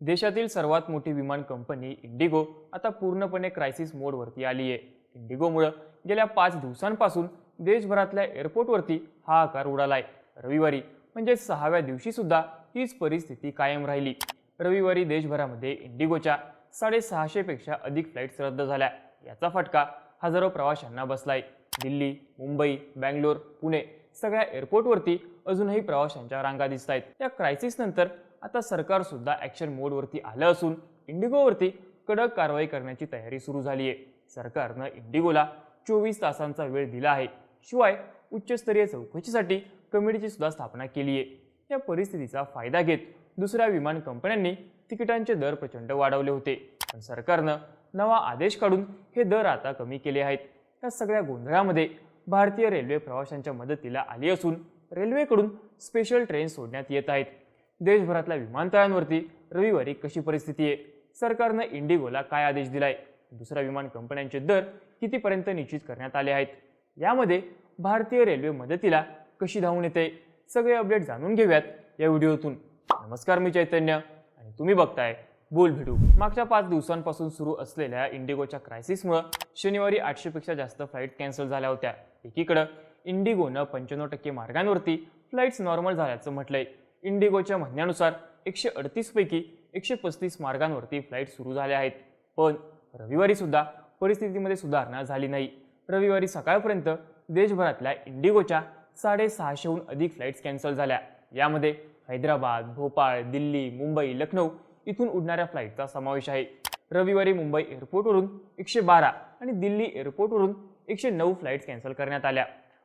देशातील सर्वात मोठी विमान कंपनी इंडिगो आता पूर्णपणे क्रायसिस मोडवरती आली आहे इंडिगोमुळं गेल्या पाच दिवसांपासून देशभरातल्या एअरपोर्टवरती हा आकार उडालाय. रविवारी म्हणजे सहाव्या दिवशीसुद्धा हीच परिस्थिती कायम राहिली. रविवारी देशभरामध्ये इंडिगोच्या साडेसहाशेपेक्षा अधिक फ्लाईट्स रद्द झाल्या. याचा फटका हजारो प्रवाशांना बसलाय. दिल्ली मुंबई बँगलोर पुणे सगळ्या एअरपोर्टवरती अजूनही प्रवाशांच्या रांगा दिसत आहेत. या क्रायसिस नंतर आता सरकार सुद्धा ॲक्शन मोडवरती आलं असून इंडिगोवरती कडक कारवाई करण्याची तयारी सुरू झाली आहे सरकारनं इंडिगोला चोवीस तासांचा वेळ दिला आहे. शिवाय उच्चस्तरीय चौकशीसाठी कमिटीची सुद्धा स्थापना केली आहे या परिस्थितीचा फायदा घेत दुसऱ्या विमान कंपन्यांनी तिकिटांचे दर प्रचंड वाढवले होते. पण सरकारनं नवा आदेश काढून हे दर आता कमी केले आहेत. या सगळ्या गोंधळामध्ये भारतीय रेल्वे प्रवाशांच्या मदतीला आली असून रेल्वेकडून स्पेशल ट्रेन सोडण्यात येत आहेत. देशभरातल्या विमानतळांवरती रविवारी कशी परिस्थिती आहे? सरकारनं इंडिगोला काय आदेश दिलाय? दुसऱ्या विमान कंपन्यांचे दर कितीपर्यंत निश्चित करण्यात आले आहेत? यामध्ये भारतीय रेल्वे मदतीला कशी धावून येते? सगळे अपडेट जाणून घेऊयात या व्हिडिओतून. नमस्कार मी चैतन्य आणि तुम्ही बघताय बोल भेटू. मागच्या पाच दिवसांपासून सुरू असलेल्या इंडिगोच्या क्रायसिसमुळं शनिवारी आठशेपेक्षा जास्त फ्लाईट कॅन्सल झाल्या होत्या. एकीकडं इंडिगोनं पंच्याण्णव टक्के मार्गांवरती फ्लाईट्स नॉर्मल झाल्याचं म्हटलंय. इंडिगोच्या म्हणण्यानुसार एकशे अडतीसपैकी एकशे पस्तीस मार्गांवरती फ्लाईट सुरू झाल्या आहेत. पण रविवारी सुद्धा परिस्थितीमध्ये सुधारणा झाली नाही. रविवारी सकाळपर्यंत देशभरातल्या इंडिगोच्या साडेसहाशेहून अधिक फ्लाईट्स कॅन्सल झाल्या. यामध्ये हैदराबाद भोपाळ दिल्ली मुंबई लखनौ इथून उडणाऱ्या फ्लाईटचा समावेश आहे. रविवारी मुंबई एअरपोर्टवरून एकशे बारा आणि दिल्ली एअरपोर्टवरून एकशे नऊ फ्लाईट्स कॅन्सल करण्यात आल्या.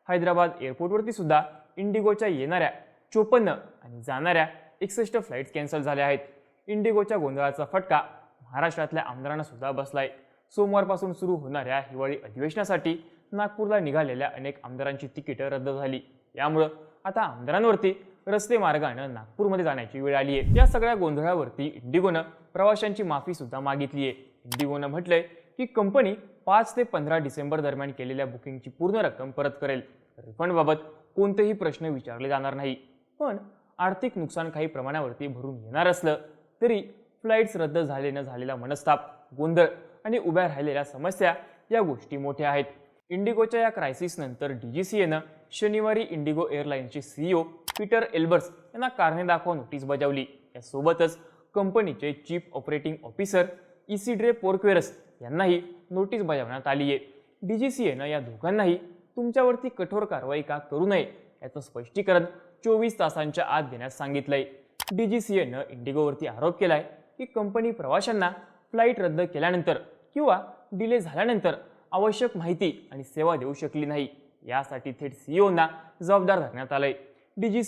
हैदराबाद एअरपोर्टवरती सुद्धा इंडिगोच्या येणाऱ्या चोपन्न आणि जाणाऱ्या एकसष्ट फ्लाईट्स कॅन्सल झाल्या आहेत. इंडिगोच्या गोंधळाचा फटका महाराष्ट्रातल्या आमदारांना सुद्धा बसलाय. सोमवारपासून सुरू होणाऱ्या हिवाळी अधिवेशनासाठी नागपूरला निघालेल्या अनेक आमदारांची तिकीटं रद्द झाली. यामुळं आता आमदारांवरती रस्ते मार्गानं नागपूरमध्ये जाण्याची वेळ आली आहे या सगळ्या गोंधळावरती इंडिगोनं प्रवाशांची माफी सुद्धा मागितली आहे इंडिगोनं म्हटलंय की कंपनी पाच ते पंधरा डिसेंबर दरम्यान केलेल्या बुकिंगची पूर्ण रक्कम परत करेल. रिफंडबाबत कोणतेही प्रश्न विचारले जाणार नाही. पण आर्थिक नुकसान काही प्रमाणावरती भरून येणार असलं तरी फ्लाईट्स रद्द झाले न झालेला मनस्ताप गोंधळ आणि उभ्या राहिलेल्या समस्या या गोष्टी मोठ्या आहेत. इंडिगोच्या या क्रायसिसनंतर डी जी सी एनं शनिवारी इंडिगो एअरलाईन्सचे सीईओ पीटर एल्बर्स यांना कारणे दाखवा नोटीस बजावली. यासोबतच कंपनीचे chief operating officer Isidre Porqueras यांनाही नोटीस बजावण्यात आली आहे. डी जी सी एनं या दोघांनाही तुमच्यावरती कठोर कारवाई का करू नये याचं स्पष्टीकरण चोवीस तासांच्या आत देण्यास सांगितलंय. डीजीसीएनं इंडिगोवरती आरोप केलाय की कंपनी प्रवाशांना फ्लाईट रद्द केल्यानंतर किंवा डिले झाल्यानंतर आवश्यक माहिती आणि सेवा देऊ शकली नाही. यासाठी थेट सीईओना जबाबदार धरण्यात आलंय.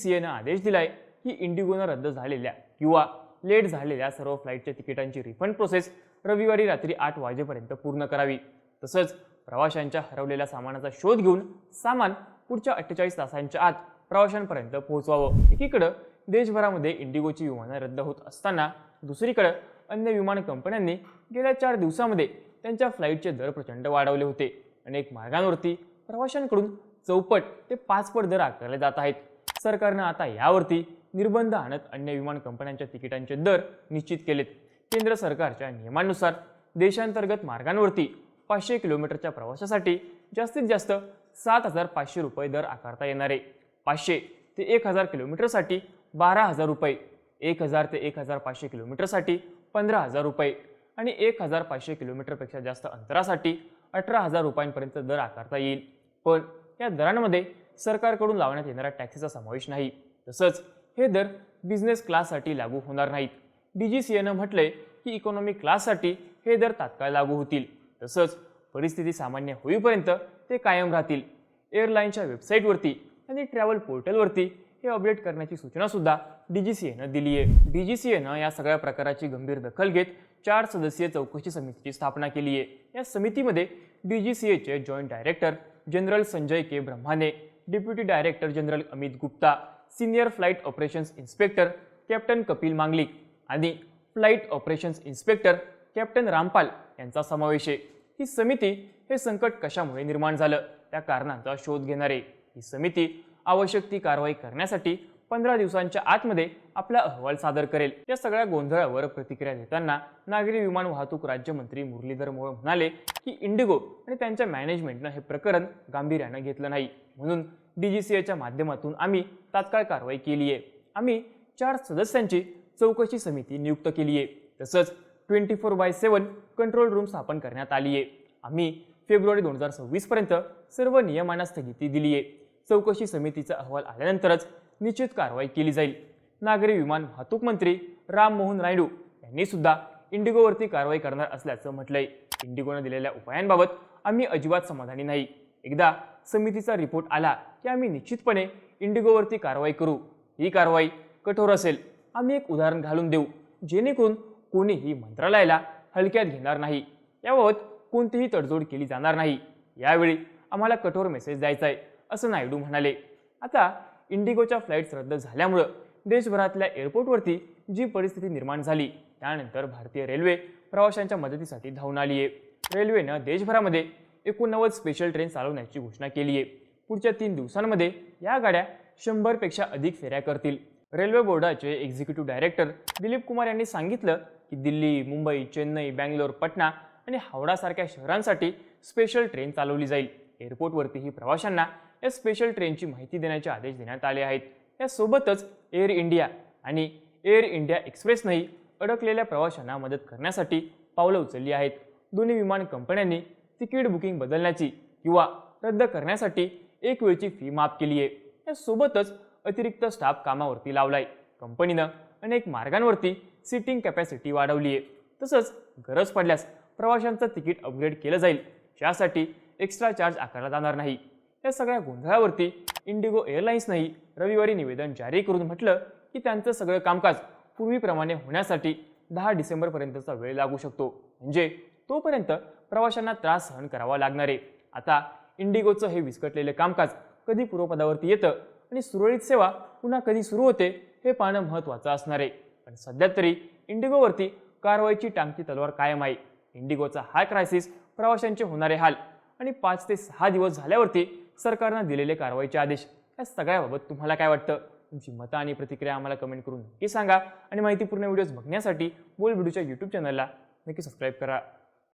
एनं आदेश दिलाय की इंडिगोनं रद्द झालेल्या किंवा लेट झालेल्या सर्व फ्लाईटच्या तिकिटांची रिफंड प्रोसेस रविवारी रात्री आठ वाजेपर्यंत पूर्ण करावी. तसंच प्रवाशांच्या हरवलेल्या सामानाचा शोध घेऊन सामान पुढच्या अठ्ठेचाळीस तासांच्या आत प्रवाशांपर्यंत पोहोचवावं. एकीकडं देशभरामध्ये इंडिगोची विमानं रद्द होत असताना दुसरीकडं अन्य विमान कंपन्यांनी गेल्या चार दिवसामध्ये त्यांच्या फ्लाईटचे दर प्रचंड वाढवले होते. अनेक मार्गांवरती प्रवाशांकडून चौपट ते पाचपट दर आकारले जात आहेत. सरकारनं आता यावरती निर्बंध आणत अन्य विमान कंपन्यांच्या तिकिटांचे दर निश्चित केलेत. केंद्र सरकारच्या नियमानुसार देशांतर्गत मार्गांवरती पाचशे किलोमीटरच्या प्रवासासाठी जास्तीत जास्त सात हजार पाचशे रुपये दर आकारता येणार आहे. पाचशे ते एक हजार किलोमीटरसाठी बारा हजार रुपये एक हजार ते एक हजार पाचशे किलोमीटरसाठी पंधरा हजार रुपये आणि एक हजार पाचशे किलोमीटरपेक्षा जास्त अंतरासाठी अठरा हजार रुपयांपर्यंत दर आकारता येईल. पण या दरांमध्ये सरकारकडून लावण्यात येणाऱ्या टॅक्सीचा समावेश नाही. तसंच हे दर बिझनेस क्लाससाठी लागू होणार नाहीत. डी जी सी एनं म्हटलंय की इकॉनॉमी क्लाससाठी हे दर तात्काळ लागू होतील. तसंच परिस्थिती सामान्य होईपर्यंत ते कायम राहतील. एअरलाईनच्या वेबसाईटवरती आणि ट्रॅव्हल पोर्टलवरती हे अपडेट करण्याची सूचनासुद्धा डी जी सी एनं दिली आहे. डी जी सी एनं या सगळ्या प्रकाराची गंभीर दखल घेत चार सदस्यीय चौकशी समितीची स्थापना केली आहे. या समितीमध्ये D G C एचे joint director general Sanjay K. ब्रह्माने deputy director general Amit Gupta senior flight operations inspector captain Kapil Manglik आणि flight operations inspector captain Rampal यांचा समावेश आहे. ही समिती हे संकट कशामुळे निर्माण झालं? त्या कारणांचा शोध घेणार आहे. ही समिती आवश्यक ती कारवाई करण्यासाठी पंधरा दिवसांच्या आतमध्ये आपला अहवाल सादर करेल. या सगळ्या गोंधळावर प्रतिक्रिया देताना नागरी विमान वाहतूक राज्यमंत्री मुरलीधर मोहोळ म्हणाले की इंडिगो आणि त्यांच्या मॅनेजमेंटनं हे प्रकरण गांभीर्यानं घेतलं नाही. म्हणून डी जी सी एच्या माध्यमातून आम्ही तात्काळ कारवाई केली आहे आम्ही चार सदस्यांची चौकशी समिती नियुक्त केली आहे तसंच twenty four by seven control room स्थापन करण्यात आली आहे आम्ही फेब्रुवारी दोन हजार सव्वीसपर्यंत सर्व नियमांना स्थगिती दिली आहे चौकशी समितीचा अहवाल आल्यानंतरच निश्चित कारवाई केली जाईल. नागरी विमान वाहतूक मंत्री राम मोहन नायडू यांनी सुद्धा इंडिगोवरती कारवाई करणार असल्याचं म्हटलंय. इंडिगोनं दिलेल्या उपायांबाबत आम्ही अजिबात समाधानी नाही. एकदा समितीचा रिपोर्ट आला की आम्ही निश्चितपणे इंडिगोवरती कारवाई करू. ही कारवाई कठोर असेल. आम्ही एक उदाहरण घालून देऊ जेणेकरून कोणीही मंत्रालयाला हलक्यात घेणार नाही. याबाबत कोणतीही तडजोड केली जाणार नाही. यावेळी आम्हाला कठोर मेसेज द्यायचा आहे असं नायडू म्हणाले. आता इंडिगोच्या फ्लाईट्स रद्द झाल्यामुळं देशभरातल्या एअरपोर्टवरती जी परिस्थिती निर्माण झाली त्यानंतर भारतीय रेल्वे प्रवाशांच्या मदतीसाठी धावून आली आहे रेल्वेनं देशभरामध्ये एकोणनव्वद स्पेशल ट्रेन चालवण्याची घोषणा केली आहे पुढच्या तीन दिवसांमध्ये या गाड्या शंभरपेक्षा अधिक फेऱ्या करतील. रेल्वे बोर्डाचे एक्झिक्युटिव्ह डायरेक्टर दिलीप कुमार यांनी सांगितलं की दिल्ली मुंबई चेन्नई बँगलोर पटना आणि हावडासारख्या शहरांसाठी स्पेशल ट्रेन चालवली जाईल. एअरपोर्टवरतीही प्रवाशांना या स्पेशल ट्रेनची माहिती देण्याचे आदेश देण्यात आले आहेत. यासोबतच एअर इंडिया आणि एअर इंडिया एक्सप्रेसनंही अडकलेल्या प्रवाशांना मदत करण्यासाठी पावलं उचलली आहेत. दोन्ही विमान कंपन्यांनी तिकीट बुकिंग बदलण्याची किंवा रद्द करण्यासाठी एक वेळची फी माफ केली आहे यासोबतच अतिरिक्त स्टाफ कामावरती लावलाय. कंपनीनं अनेक मार्गांवरती सिटिंग कॅपॅसिटी वाढवली आहे तसंच गरज पडल्यास प्रवाशांचं तिकीट अपग्रेड केलं जाईल. ज्यासाठी एक्स्ट्रा चार्ज आकारला जाणार नाही. या सगळ्या गोंधळावरती इंडिगो एअरलाइन्सनंही रविवारी निवेदन जारी करून म्हटलं की त्यांचं सगळं कामकाज पूर्वीप्रमाणे होण्यासाठी दहा डिसेंबरपर्यंतचा वेळ लागू शकतो. म्हणजे तोपर्यंत प्रवाशांना त्रास सहन करावा लागणार. आहे आता इंडिगोचं हे विस्कटलेलं कामकाज कधी पूर्वपदावरती येतं? आणि सुरळीत सेवा पुन्हा कधी सुरू होते हे पाहणं महत्त्वाचं असणार आहे. पण सध्या तरी इंडिगोवरती कारवाईची टांगती तलवार कायम आहे. इंडिगोचा हा क्रायसिस प्रवाशांचे होणारे हाल आणि पाच ते सहा दिवस झाल्यावरती सरकारनं दिलेले कारवाईचे आदेश या सगळ्याबाबत तुम्हाला काय वाटतं? तुमची मतं आणि प्रतिक्रिया आम्हाला कमेंट करून नक्की सांगा आणि माहितीपूर्ण व्हिडिओज बघण्यासाठी बोल व्हिडिओच्या यूट्यूब चॅनलला नक्की सबस्क्राईब करा.